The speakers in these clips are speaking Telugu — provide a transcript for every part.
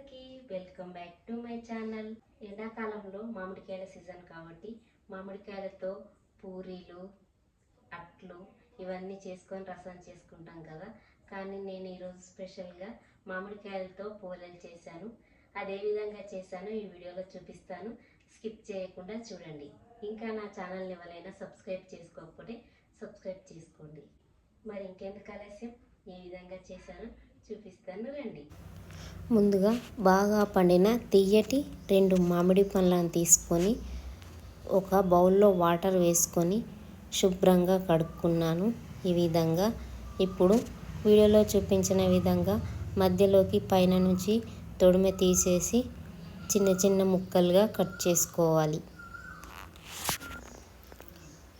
అందరికీ welcome back to my channel. ఎండాకాలంలో మామిడికాయల సీజన్ కాబట్టి మామిడికాయలతో పూరీలు అట్లు ఇవన్నీ చేసుకొని రసం చేసుకుంటాం కదా. కానీ నేను ఈరోజు స్పెషల్గా మామిడికాయలతో పోలేలు చేశాను. అదే విధంగా చేశాను ఈ వీడియోలో చూపిస్తాను. స్కిప్ చేయకుండా చూడండి. ఇంకా నా ఛానల్ని ఎవరైనా సబ్స్క్రైబ్ చేసుకోకపోతే సబ్స్క్రైబ్ చేసుకోండి. మరి ఇంకెందుకు ఆలస్యం? ఏ విధంగా చేశాను. చూపిస్తాను రండి. ముందుగా బాగా పండిన తియ్యటి రెండు మామిడి పండ్లను తీసుకొని ఒక బౌల్లో వాటర్ వేసుకొని శుభ్రంగా కడుక్కున్నాను. ఈ విధంగా ఇప్పుడు వీడియోలో చూపించిన విధంగా మధ్యలోకి పైన నుంచి తొడిమె తీసేసి చిన్న చిన్న ముక్కలుగా కట్ చేసుకోవాలి.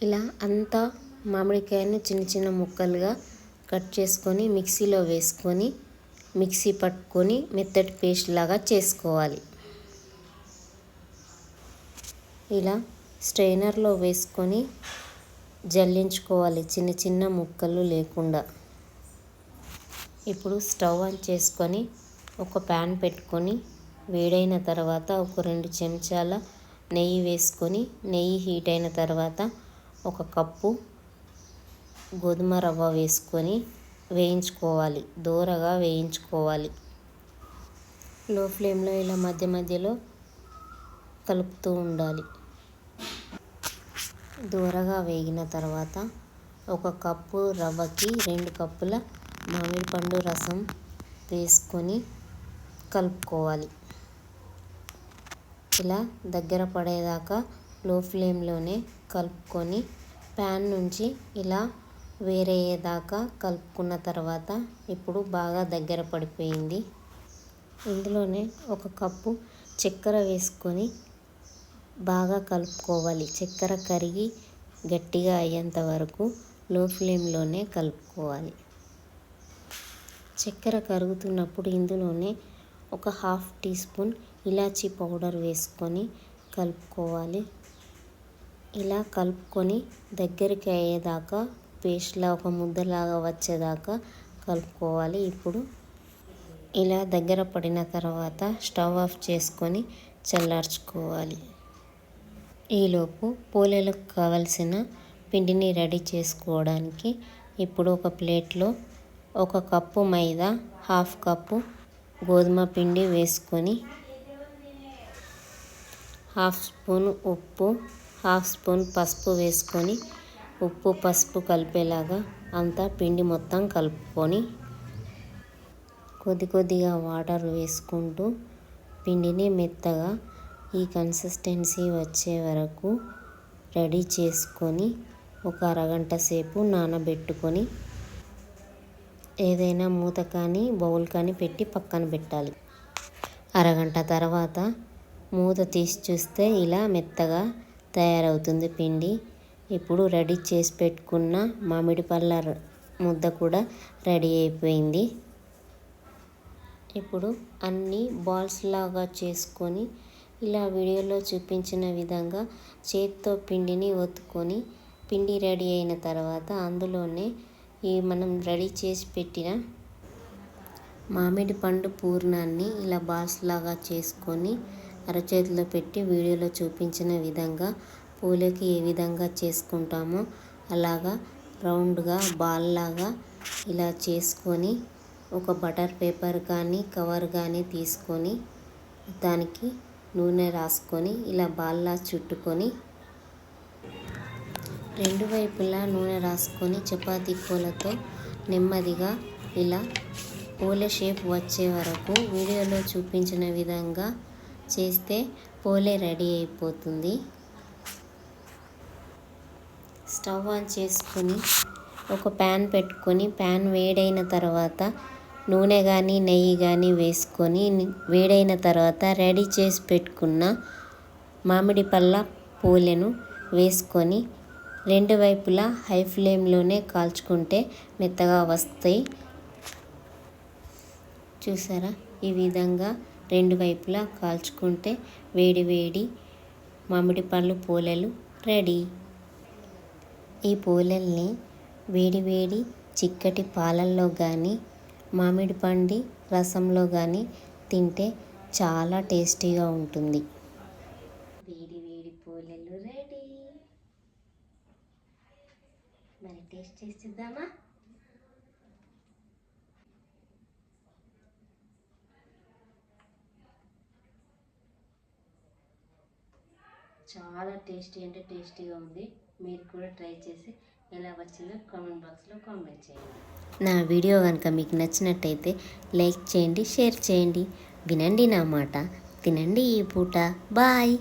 ఇలా అంతా మామిడికాయను చిన్న చిన్న ముక్కలుగా కట్ చేసుకొని మిక్సీలో వేసుకొని మిక్సీ పట్టుకొని మెత్తటి పేస్ట్ లాగా చేసుకోవాలి. ఇలా స్ట్రైనర్లో వేసుకొని జల్లించుకోవాలి చిన్న చిన్న ముక్కలు లేకుండా. ఇప్పుడు స్టవ్ ఆన్ చేసుకొని ఒక ప్యాన్ పెట్టుకొని వేడైన తర్వాత ఒక రెండు చెంచాల నెయ్యి వేసుకొని నెయ్యి హీట్ అయిన తర్వాత ఒక కప్పు గోధుమ రవ్వ వేసుకొని వేయించుకోవాలి. దూరగా వేయించుకోవాలి. లో ఫ్లేమ్లో ఇలా మధ్య మధ్యలో కలుపుతూ ఉండాలి. దూరగా వేగిన తర్వాత ఒక కప్పు రవ్వకి రెండు కప్పుల మామిడి పండు రసం వేసుకొని కలుపుకోవాలి. ఇలా దగ్గర పడేదాకా లో ఫ్లేమ్లోనే కలుపుకొని ప్యాన్ నుంచి ఇలా వేరేదాకా కలుపుకున్న తర్వాత ఇప్పుడు బాగా దగ్గర పడిపోయింది. ఇందులోనే ఒక కప్పు చక్కెర వేసుకొని బాగా కలుపుకోవాలి. చక్కెర కరిగి గట్టిగా అయ్యేంత వరకు లో ఫ్లేమ్లోనే కలుపుకోవాలి. చక్కెర కరుగుతున్నప్పుడు ఇందులోనే ఒక హాఫ్ టీ స్పూన్ ఇలాచీ పౌడర్ వేసుకొని కలుపుకోవాలి. ఇలా కలుపుకొని దగ్గరికి అయ్యేదాకా పేస్ట్లా ఒక ముద్దలాగా వచ్చేదాకా కలుపుకోవాలి. ఇప్పుడు ఇలా దగ్గర పడిన తర్వాత స్టవ్ ఆఫ్ చేసుకొని చల్లార్చుకోవాలి. ఈలోపు పోలేలకు కావలసిన పిండిని రెడీ చేసుకోవడానికి ఇప్పుడు ఒక ప్లేట్లో ఒక కప్పు మైదా హాఫ్ కప్పు గోధుమ పిండి వేసుకొని హాఫ్ స్పూన్ ఉప్పు హాఫ్ స్పూన్ పసుపు వేసుకొని ఉప్పు పసుపు కలిపేలాగా అంతా పిండి మొత్తం కలుపుకొని కొద్ది కొద్దిగా వాటర్ వేసుకుంటూ పిండిని మెత్తగా ఈ కన్సిస్టెన్సీ వచ్చే వరకు రెడీ చేసుకొని ఒక అరగంట సేపు నానబెట్టుకొని ఏదైనా మూత కానీ బౌల్ కానీ పెట్టి పక్కన పెట్టాలి. అరగంట తర్వాత మూత తీసి చూస్తే ఇలా మెత్తగా తయారవుతుంది పిండి. ఇప్పుడు రెడీ చేసి పెట్టుకున్న మామిడి పళ్ళ ముద్ద కూడా రెడీ అయిపోయింది. ఇప్పుడు అన్నీ బాల్స్ లాగా చేసుకొని ఇలా వీడియోలో చూపించిన విధంగా చేతితో పిండిని ఒత్తుకొని పిండి రెడీ అయిన తర్వాత అందులోనే ఈ మనం రెడీ చేసి పెట్టిన మామిడి పండు పూర్ణాన్ని ఇలా బాల్స్ లాగా చేసుకొని అరచేతిలో పెట్టి వీడియోలో చూపించిన విధంగా పూలకి ఏ విధంగా చేసుకుంటామో అలాగా రౌండ్గా బాల్ లాగా ఇలా చేసుకొని ఒక బటర్ పేపర్ కానీ కవర్ కానీ తీసుకొని దానికి నూనె రాసుకొని ఇలా బాల్లా చుట్టుకొని రెండు వైపులా నూనె రాసుకొని చపాతీ పూలతో నెమ్మదిగా ఇలా పూల షేప్ వచ్చే వరకు వీడియోలో చూపించిన విధంగా చేస్తే పోలే రెడీ అయిపోతుంది. స్టవ్ ఆన్ చేసుకొని ఒక ప్యాన్ పెట్టుకొని ప్యాన్ వేడైన తర్వాత నూనె కానీ నెయ్యి కానీ వేసుకొని వేడైన తర్వాత రెడీ చేసి పెట్టుకున్న మామిడి పళ్ళ పూలను వేసుకొని రెండు వైపులా హై ఫ్లేమ్లోనే కాల్చుకుంటే మెత్తగా వస్తాయి. చూసారా? ఈ విధంగా రెండు వైపులా కాల్చుకుంటే వేడి వేడి మామిడి పళ్ళు పూలలు రెడీ. ఈ పూలల్ని వేడి వేడి చిక్కటి పాలల్లో కానీ మామిడి పండి రసంలో కానీ తింటే చాలా టేస్టీగా ఉంటుంది. వేడి వేడి పూలలు రెడీ. మరి టేస్ట్ చేసిద్దామా చాలా టేస్టీ అంటే టేస్టీగా ఉంది. మీరు కూడా ట్రై చేసి ఎలా వచ్చిందో కామెంట్ బాక్స్లో కామెంట్ చేయండి. నా వీడియో కనుక మీకు నచ్చినట్టయితే లైక్ చేయండి షేర్ చేయండి. వినండి నా మాట. తినండి ఈ పూట. బాయ్.